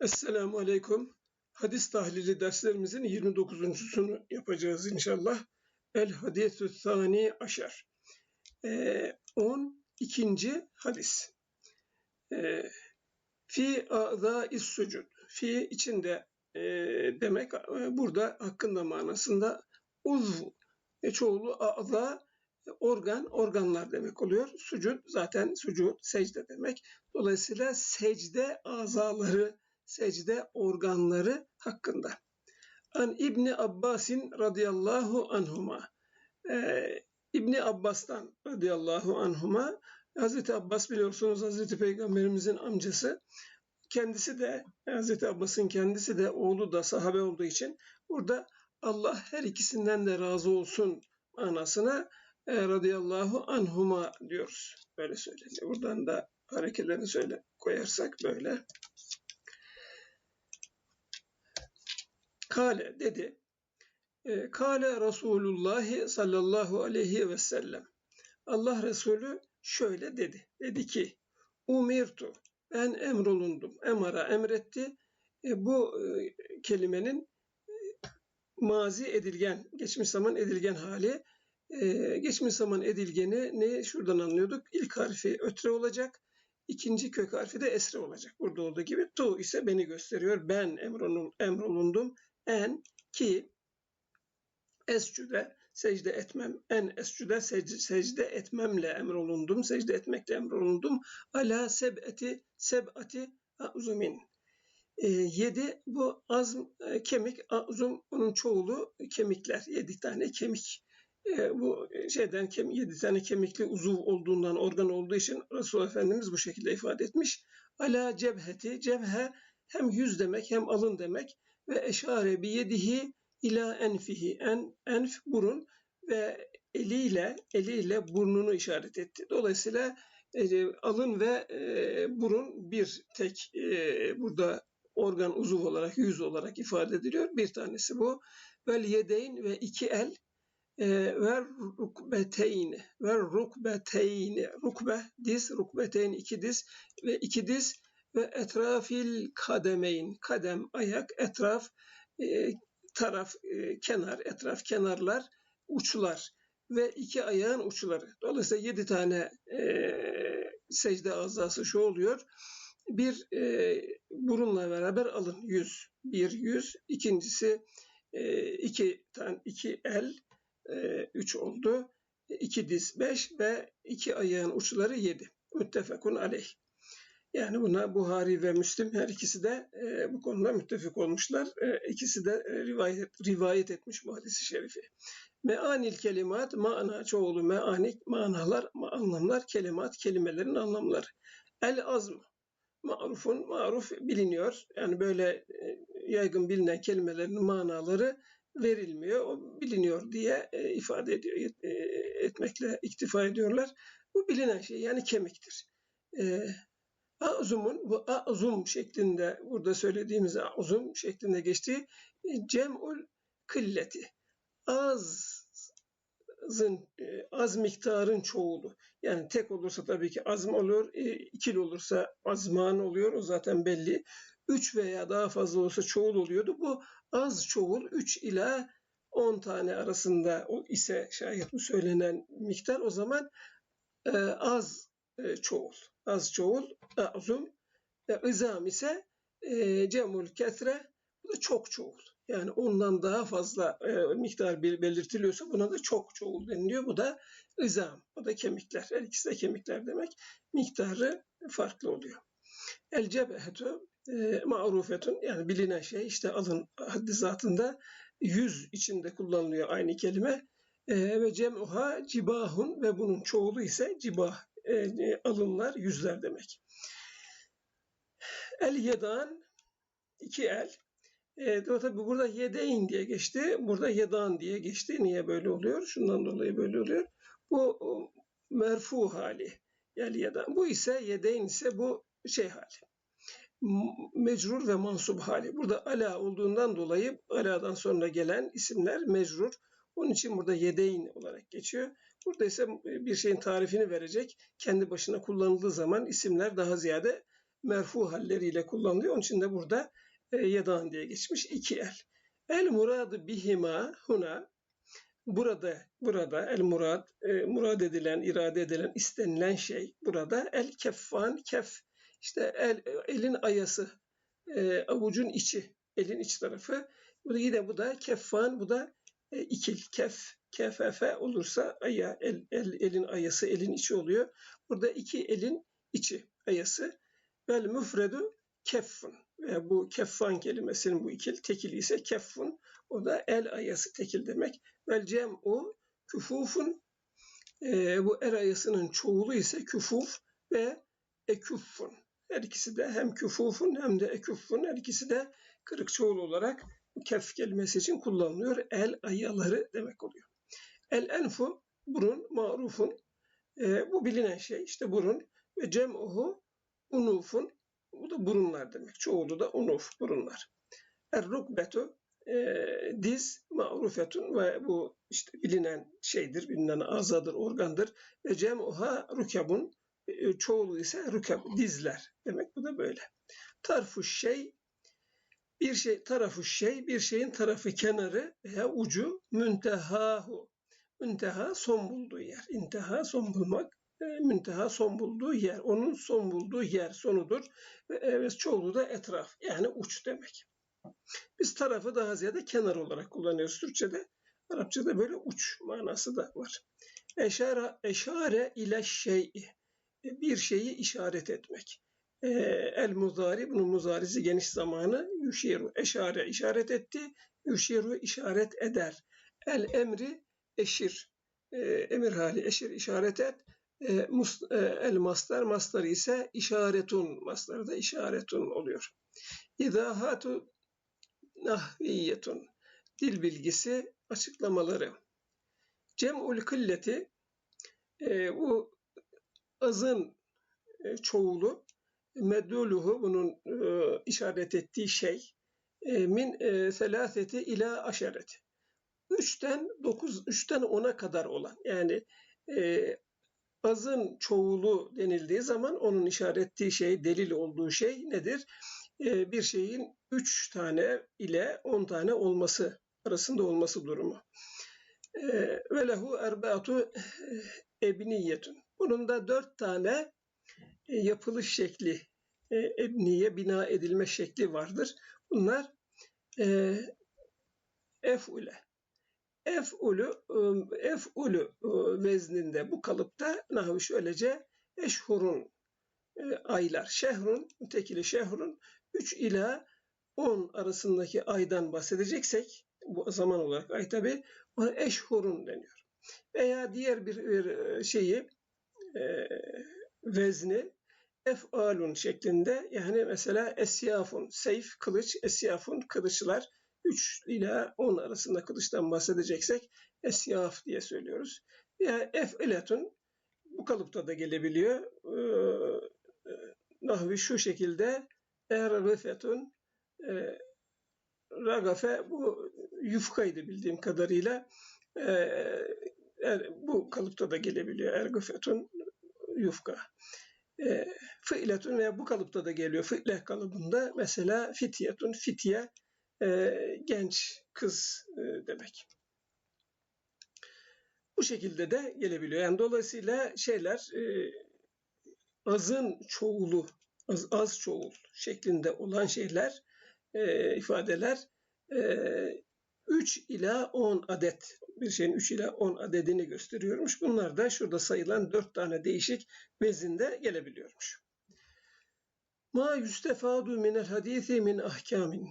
Esselamu Aleyküm. Hadis tahlili derslerimizin 29.sunu yapacağız inşallah. El hadisü sani aşer. Ee, 12. hadis. Ee, fi a'zâ sucud. Fi içinde e, demek e, burada hakkında manasında uzv e, çoğulu a'za organ organlar demek oluyor. Sucud zaten sucud secde demek. Dolayısıyla secde azaları secde organları hakkında. An İbni Abbasin radıyallahu anhuma. Ee, İbni Abbas'tan radıyallahu anhuma Hazreti Abbas biliyorsunuz Hazreti Peygamberimizin amcası. Kendisi de Hazreti Abbas'ın kendisi de oğlu da sahabe olduğu için burada Allah her ikisinden de razı olsun manasına e, radıyallahu anhuma diyoruz. Böyle söyleniyor. Buradan da hareketlerini söyle koyarsak böyle. Kale dedi. E, Kale Resulullah sallallahu aleyhi ve sellem. Allah Resulü şöyle dedi. Dedi ki umirtu ben emrolundum. Emara emretti. E, bu e, kelimenin e, mazi edilgen, geçmiş zaman edilgen hali. E, geçmiş zaman edilgeni ne şuradan anlıyorduk? İlk harfi ötre olacak. İkinci kök harfi de esre olacak. Burada olduğu gibi tu ise beni gösteriyor. Ben emrolundum. En ki escüde secde etmem en escüde secde, secde etmemle emrolundum secde etmekle emrolundum. Ala sebeti sebati azumin. E, yedi bu azm e, kemik azum onun çoğulu kemikler. Yedi tane kemik. E, bu şeyden kem, yedi tane kemikli uzuv olduğundan organ olduğu için Resulullah Efendimiz bu şekilde ifade etmiş. Ala cebheti cebhe hem yüz demek hem alın demek ve eşare bi yedihi ila enfihi en enf burun ve eliyle eliyle burnunu işaret etti. Dolayısıyla e, alın ve e, burun bir tek e, burada organ uzuv olarak yüz olarak ifade ediliyor. Bir tanesi bu. Vel yedeyn ve iki el e, ve rukbeteyni ve rukbeteyni rukbe diz rukbeteyn iki diz ve iki diz ve etrafil kademeyn kadem ayak etraf e, taraf e, kenar etraf kenarlar uçlar ve iki ayağın uçları. Dolayısıyla yedi tane e, secde azası şu oluyor. Bir e, burunla beraber alın yüz. Bir yüz. İkincisi e, iki tane iki el e, üç oldu. İki diz beş ve iki ayağın uçları yedi. Müttefekun aleyh. Yani buna Buhari ve Müslim her ikisi de e, bu konuda müttefik olmuşlar. E, ikisi de e, rivayet, rivayet etmiş bu hadisi şerifi. Meanil kelimat, mana çoğulu meani, manalar, anlamlar, kelimat, kelimelerin anlamları. El azm, marufun, maruf biliniyor. Yani böyle e, yaygın bilinen kelimelerin manaları verilmiyor. O biliniyor diye e, ifade ediyor, etmekle iktifa ediyorlar. Bu bilinen şey yani kemiktir. E, A'zumun bu a'zum şeklinde burada söylediğimiz a'zum şeklinde geçtiği cem'ul kılleti. Azın e, az miktarın çoğulu. Yani tek olursa tabii ki azm olur, e, ikili olursa azman oluyor. O zaten belli. Üç veya daha fazla olursa çoğul oluyordu. Bu az çoğul 3 ila 10 tane arasında o ise şayet bu söylenen miktar o zaman e, az e, çoğul. Az çoğul, azum. E, izam ise e, cemul kesre, bu da çok çoğul. Yani ondan daha fazla e, miktar belirtiliyorsa buna da çok çoğul deniliyor. Bu da izam, bu da kemikler. Her ikisi de kemikler demek. Miktarı farklı oluyor. El cebehetu e, ma'rufetun yani bilinen şey işte alın haddi zatında yüz içinde kullanılıyor aynı kelime. E, ve cem'uha cibahun ve bunun çoğulu ise cibah e, alınlar yüzler demek. El yedan iki el. E, tabi burada yedeyn diye geçti. Burada yedan diye geçti. Niye böyle oluyor? Şundan dolayı böyle oluyor. Bu merfu hali. Yani yedan. Bu ise yedeyn ise bu şey hali. Mecrur ve mansub hali. Burada ala olduğundan dolayı aladan sonra gelen isimler mecrur. Onun için burada yedeyn olarak geçiyor. Burada ise bir şeyin tarifini verecek. Kendi başına kullanıldığı zaman isimler daha ziyade merfu halleriyle kullanılıyor. Onun için de burada e, yedan diye geçmiş iki el. El muradı bihima huna burada burada el murad e, murad edilen irade edilen istenilen şey burada el keffan kef işte el elin ayası e, avucun içi elin iç tarafı bu da yine bu da keffan bu da e, ikil kef kefefe olursa aya el, el elin ayası elin içi oluyor. Burada iki elin içi ayası. Vel müfredu keffun. Ve bu keffan kelimesinin bu ikil tekili ise keffun. O da el ayası tekil demek. Vel cem'u küfufun. E, bu el ayasının çoğulu ise küfuf ve eküffun. Her ikisi de hem küfufun hem de eküffun. Her ikisi de kırık çoğul olarak kef kelimesi için kullanılıyor. El ayaları demek oluyor. El enfu burun marufun e, bu bilinen şey işte burun ve cem'uhu unufun bu da burunlar demek. Çoğulu da unuf burunlar. Er rukbetu e, diz ma'rufetun ve bu işte bilinen şeydir, bilinen azadır, organdır. Ve cem'uha rukabun e, çoğulu ise rukab, dizler demek. Bu da böyle. Tarfu şey bir şey tarafı şey bir şeyin tarafı kenarı veya ucu müntehahu münteha son bulduğu yer intiha son bulmak e, münteha son bulduğu yer onun son bulduğu yer sonudur ve çoğulu da etraf yani uç demek. Biz tarafı daha ziyade kenar olarak kullanıyoruz Türkçe'de. Arapçada böyle uç manası da var. Eşare, eşare ile şey'i bir şeyi işaret etmek. Ee, el muzari bunun muzarisi geniş zamanı yuşiru eşare işaret etti. Yuşiru işaret eder. El emri eşir e, emir hali eşir işaret et e, mus, e, el mastar mastar ise işaretun mastar da işaretun oluyor. İdahatu nahviyetun dil bilgisi açıklamaları. Cem'ul kılleti e, bu azın e, çoğulu medduluhu bunun e, işaret ettiği şey e, min e, selaseti ila aşereti. 3'ten 9, 3'ten 10'a kadar olan yani e, azın çoğulu denildiği zaman onun işarettiği şey, delil olduğu şey nedir? E, bir şeyin 3 tane ile 10 tane olması arasında olması durumu. E, Ve lehu erbeatu ebniyetun. Bunun da dört tane e, yapılış şekli, e, ebniye bina edilme şekli vardır. Bunlar efule, Ef'ulu, e, ef'ulu vezninde bu kalıpta nahvi şöylece eşhurun aylar. Şehrun, tekili şehrun 3 ila 10 arasındaki aydan bahsedeceksek bu zaman olarak ay tabi ona eşhurun deniyor. Veya diğer bir, bir şeyi e, vezni efalun şeklinde yani mesela esyafun, seyf, kılıç, esyafun, kılıçlar 3 ila 10 arasında kılıçtan bahsedeceksek esyaf diye söylüyoruz. Yani efiletun bu kalıpta da gelebiliyor. Ee, nahvi şu şekilde ergıfetun e, ragafe bu yufkaydı bildiğim kadarıyla. E, er, bu kalıpta da gelebiliyor. Ergıfetun yufka. E, fı'letun veya bu kalıpta da geliyor. Fı'le kalıbında mesela fityetun, fitye e, genç kız e, demek. Bu şekilde de gelebiliyor. Yani dolayısıyla şeyler e, azın çoğulu, az, az çoğul şeklinde olan şeyler, e, ifadeler e, 3 ila 10 adet bir şeyin 3 ila 10 adedini gösteriyormuş. Bunlar da şurada sayılan 4 tane değişik vezinde gelebiliyormuş. Ma yustefadu minel hadisi min ahkamin.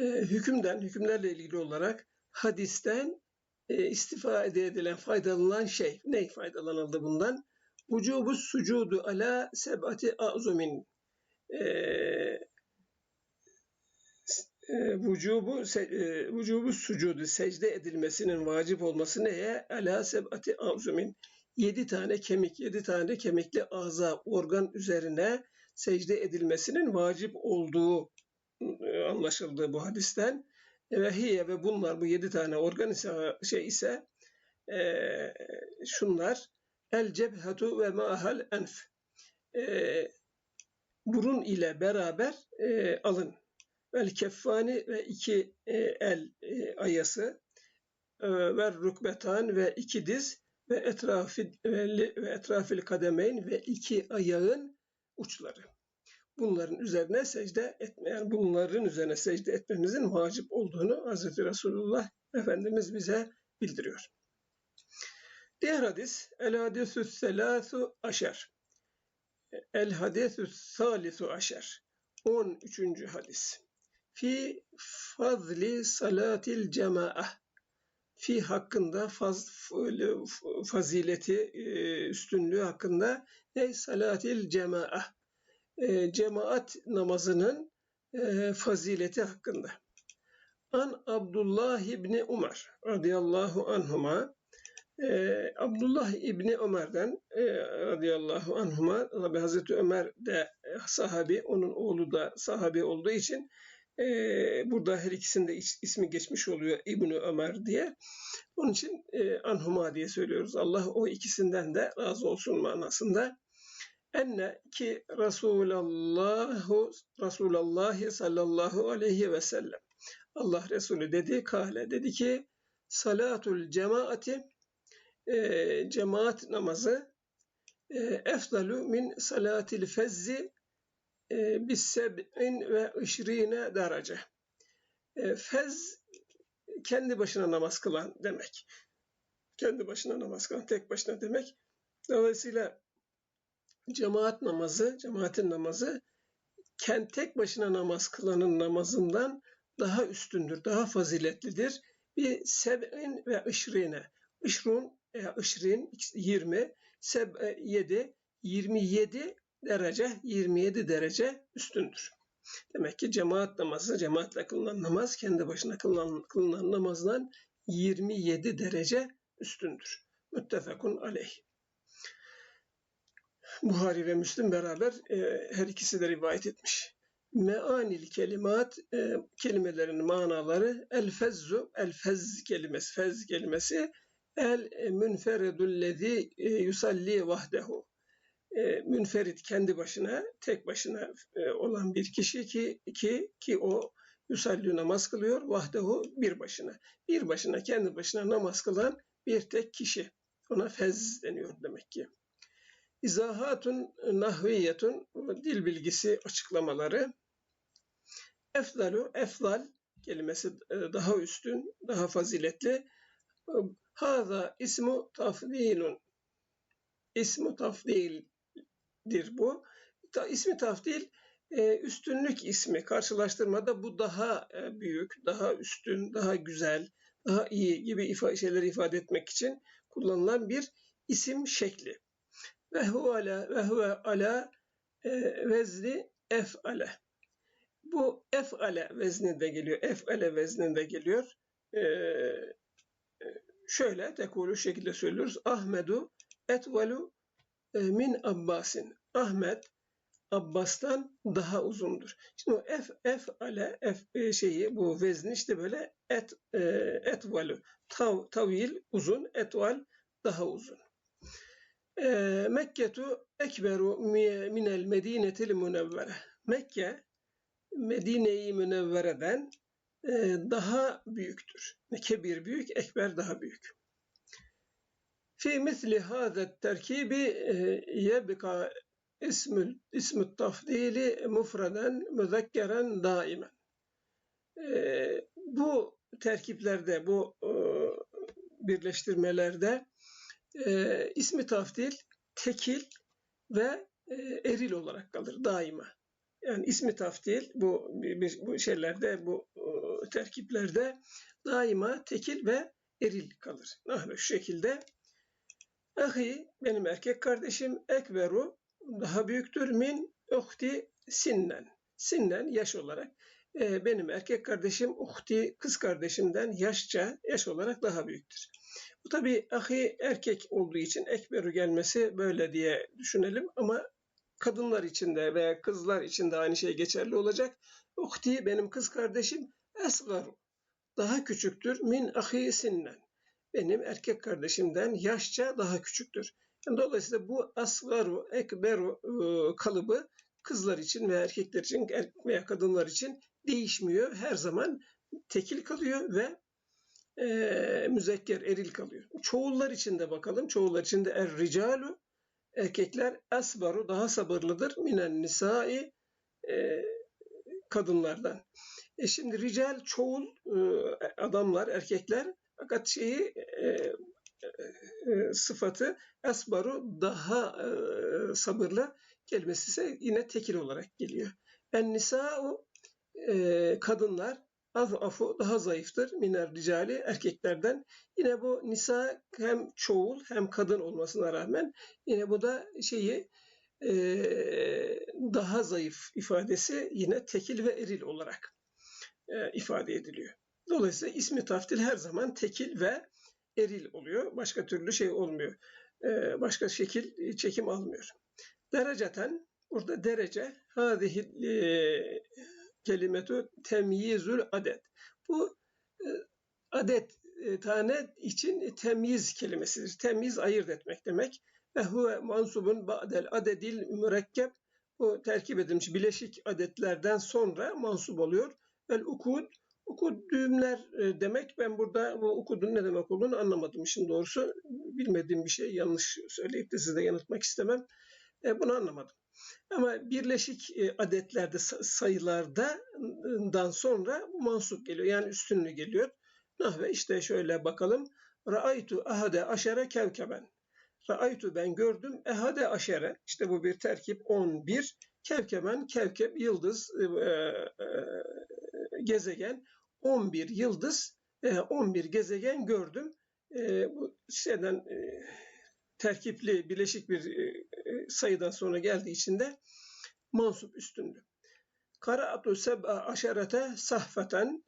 E, hükümden, hükümlerle ilgili olarak hadisten e, istifade edilen, faydalanan şey. Ne faydalanıldı bundan? Vücubu sucudu ala sebati azumin. E, e, vücubu e, vücubu sucudu secde edilmesinin vacip olması neye? Ala sebati azumin. Yedi tane kemik, yedi tane kemikli ağza, organ üzerine secde edilmesinin vacip olduğu anlaşıldı bu hadisten. Ve hiye ve bunlar bu yedi tane organ ise şey ise e, şunlar el cebhetu ve mahal enf e, burun ile beraber e, alın. Vel keffani ve iki e, el e, ayası e, ve rukbetan ve iki diz ve etrafi ve, ve etrafil kademeyn ve iki ayağın uçları. Bunların üzerine secde etme, yani bunların üzerine secde etmemizin vacip olduğunu Hz. Resulullah Efendimiz bize bildiriyor. Diğer hadis, el hadisü selâsu aşer. El hadisü salisu aşer. 13. hadis. Fi fazli salatil cemaah. Fi hakkında faz, fazileti, e, üstünlüğü hakkında ne? Salatil cemaah. E, Cemaat namazının e, fazileti hakkında. An Abdullah İbni Umar radıyallahu anhuma ee, Abdullah İbni Ömer'den e, radıyallahu anhuma tabi Hazreti Ömer de e, sahabi, onun oğlu da sahabi olduğu için e, burada her ikisinde is, ismi geçmiş oluyor İbni Ömer diye. Onun için e, anhuma diye söylüyoruz. Allah o ikisinden de razı olsun manasında. Enne ki Resulallahu Resulallah sallallahu aleyhi ve sellem Allah Resulü dedi, kale dedi ki salatul cemaati e, cemaat namazı e, efdalu min salatil fezzi e, bis seb'in ve işrine derece. E, fez kendi başına namaz kılan demek. Kendi başına namaz kılan, tek başına demek. Dolayısıyla cemaat namazı, cemaatin namazı kendi tek başına namaz kılanın namazından daha üstündür, daha faziletlidir. Bir seb'in ve işrine. İşrun veya ışrin 20, seb 7, 27 derece 27 derece üstündür. Demek ki cemaat namazı, cemaatle kılınan namaz kendi başına kılınan, kılınan namazdan 27 derece üstündür. Müttefekun aleyh. Buhari ve Müslim beraber e, her ikisi de rivayet etmiş. Meanil kelimat e, kelimelerin manaları el fezzu el fez kelimesi fez kelimesi El münferidüllezî yusalli vahdehu. E, münferit kendi başına, tek başına e, olan bir kişi ki ki ki o yusalli namaz kılıyor vahdehu bir başına. Bir başına kendi başına namaz kılan bir tek kişi. Ona fez deniyor demek ki. İzahatun nahviyetun dil bilgisi açıklamaları. Efdalu efdal kelimesi e, daha üstün, daha faziletli. Haza ismu tafdilun. İsmu tafdildir bu. Ta, ismi tafdil e, üstünlük ismi. Karşılaştırmada bu daha e, büyük, daha üstün, daha güzel, daha iyi gibi ifa şeyleri ifade etmek için kullanılan bir isim şekli. Ve huve ala, ve huve ala e, vezni ef'ale. Bu ef'ale vezninde geliyor. Ef'ale vezninde geliyor. E, şöyle tekulu şekilde söylüyoruz. Ahmedu etvelu e, min Abbasin. Ahmet Abbas'tan daha uzundur. Şimdi f f ale f e, şeyi bu vezni işte böyle et e, etvalu tav, tavil uzun etval daha uzun. E, Mekketu ekberu minel medinetil münevvere. Mekke Medine-i Münevvere'den e, daha büyüktür. Kebir büyük, ekber daha büyük. Fi misli hâzet terkibi e, yebka ismül, ismü tafdili mufraden müzekkeren daimen. E, bu terkiplerde, bu birleştirmelerde ismi tafdil tekil ve eril olarak kalır daima. Yani ismi taftil bu, bu şeylerde, bu terkiplerde daima tekil ve eril kalır. Nahve şu şekilde. Ahi benim erkek kardeşim ekberu daha büyüktür min uhti sinnen. Sinnen yaş olarak. E, benim erkek kardeşim uhti kız kardeşimden yaşça yaş olarak daha büyüktür. Bu tabi ahi erkek olduğu için ekberu gelmesi böyle diye düşünelim ama kadınlar için de veya kızlar için de aynı şey geçerli olacak. Uhti benim kız kardeşim esgaru daha küçüktür min ahi. Benim erkek kardeşimden yaşça daha küçüktür. Yani dolayısıyla bu asgaru, ekberu e, kalıbı kızlar için veya erkekler için er- veya kadınlar için değişmiyor. Her zaman tekil kalıyor ve e, müzekker, eril kalıyor. Çoğullar için de bakalım. Çoğullar için de er ricalu, erkekler asbaru, daha sabırlıdır. Minen nisai, e, kadınlardan. E şimdi rical çoğul e, adamlar, erkekler fakat şeyi e, e, sıfatı asbaru daha e, sabırlı kelimesi ise yine tekil olarak geliyor. En nisa o e, kadınlar afu daha zayıftır miner ricali erkeklerden. Yine bu nisa hem çoğul hem kadın olmasına rağmen yine bu da şeyi e, daha zayıf ifadesi yine tekil ve eril olarak e, ifade ediliyor. Dolayısıyla ismi taftil her zaman tekil ve eril oluyor. Başka türlü şey olmuyor. E, başka şekil çekim almıyor. Dereceten burada derece hadihi e, kelimetu temyizül adet. Bu e, adet e, tane için temyiz kelimesidir. Temyiz ayırt etmek demek. Ve huve mansubun ba'del adedil mürekkep. Bu terkip edilmiş bileşik adetlerden sonra mansup oluyor. Vel ukud Ukud düğümler e, demek. Ben burada bu ukudun ne demek olduğunu anlamadım. Şimdi doğrusu bilmediğim bir şey yanlış söyleyip de size yanıltmak istemem. E, bunu anlamadım. Ama birleşik e, adetlerde sayılardan sonra bu mansup geliyor. Yani üstünlüğü geliyor. Nahve işte şöyle bakalım. Ra'aytu ahade aşere kevkeben. Ra'aytu ben gördüm ehade aşere. İşte bu bir terkip 11. Kevkeben, kevkep, yıldız, e, e, gezegen. 11 yıldız, e, 11 gezegen gördüm. Bu şeyden terkipli, bileşik bir e, sayıdan sonra geldiği için de mansup üstündü. Kara'atu seb'a aşerete sahfeten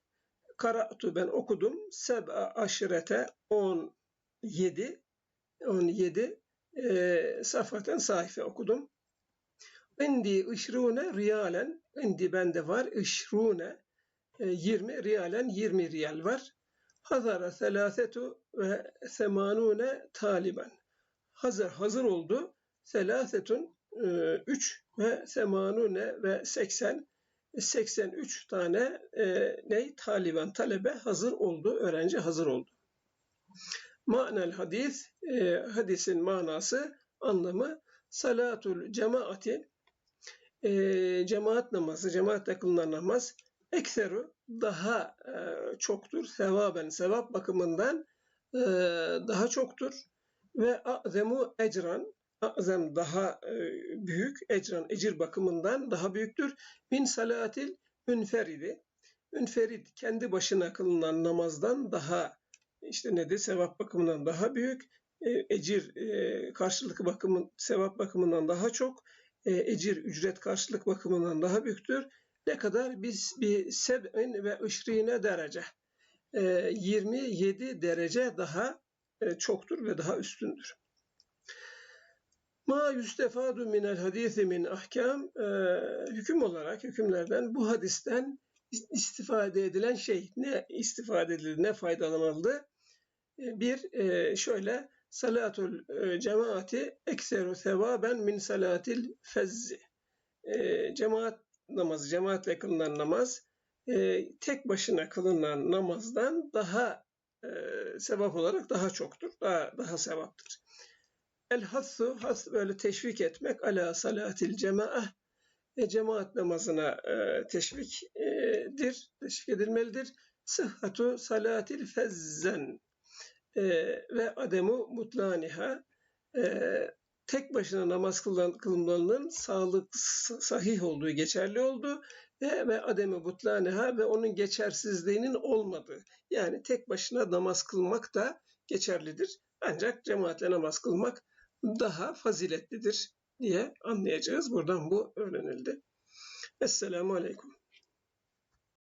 Kara'tu ben okudum. Seb'a aşirete 17 17 e, safhaten sayfa okudum. İndi ışrune riyalen indi bende var ışrune 20 e, riyalen 20 riyal var. Hazara selasetu ve semanune taliben. Hazır hazır oldu. Selasetun 3 e, ve semanune ve 80 83 tane e, ne taliban talebe hazır oldu, öğrenci hazır oldu. Ma'nel hadis, e, hadisin manası, anlamı salatul cemaati, e, cemaat namazı, cemaatle kılınan namaz, ekseru daha e, çoktur, sevaben, sevap bakımından e, daha çoktur ve azemu ecran, azem daha e, büyük, ecran, ecir bakımından daha büyüktür. Min salatil ünferidi, ünferid kendi başına kılınan namazdan daha işte nedir sevap bakımından daha büyük, e, ecir e, karşılık bakımın sevap bakımından daha çok, ecir ücret karşılık bakımından daha büyüktür. Ne kadar? Biz bir seb'in ve ışrine derece. 27 derece daha çoktur ve daha üstündür. Ma yüstefadu minel hadisi min ahkam hüküm olarak hükümlerden bu hadisten istifade edilen şey ne istifade edildi ne faydalanıldı bir e, şöyle salatul e, cemaati ekseru sevaben min salatil fezzi. E, cemaat namazı, cemaatle kılınan namaz tek başına kılınan namazdan daha sevap olarak daha çoktur. Daha, daha sevaptır. El hassu, has böyle teşvik etmek ala salatil cemaah e, cemaat namazına e, teşvikdir, teşvik edilmelidir. Sıhhatu salatil fezzen e, ve ademu mutlaniha e, tek başına namaz kılınmanın sağlık sahih olduğu geçerli oldu ve, ademi mutlaniha ve onun geçersizliğinin olmadığı yani tek başına namaz kılmak da geçerlidir. Ancak cemaatle namaz kılmak daha faziletlidir diye anlayacağız. Buradan bu öğrenildi. Esselamu Aleyküm.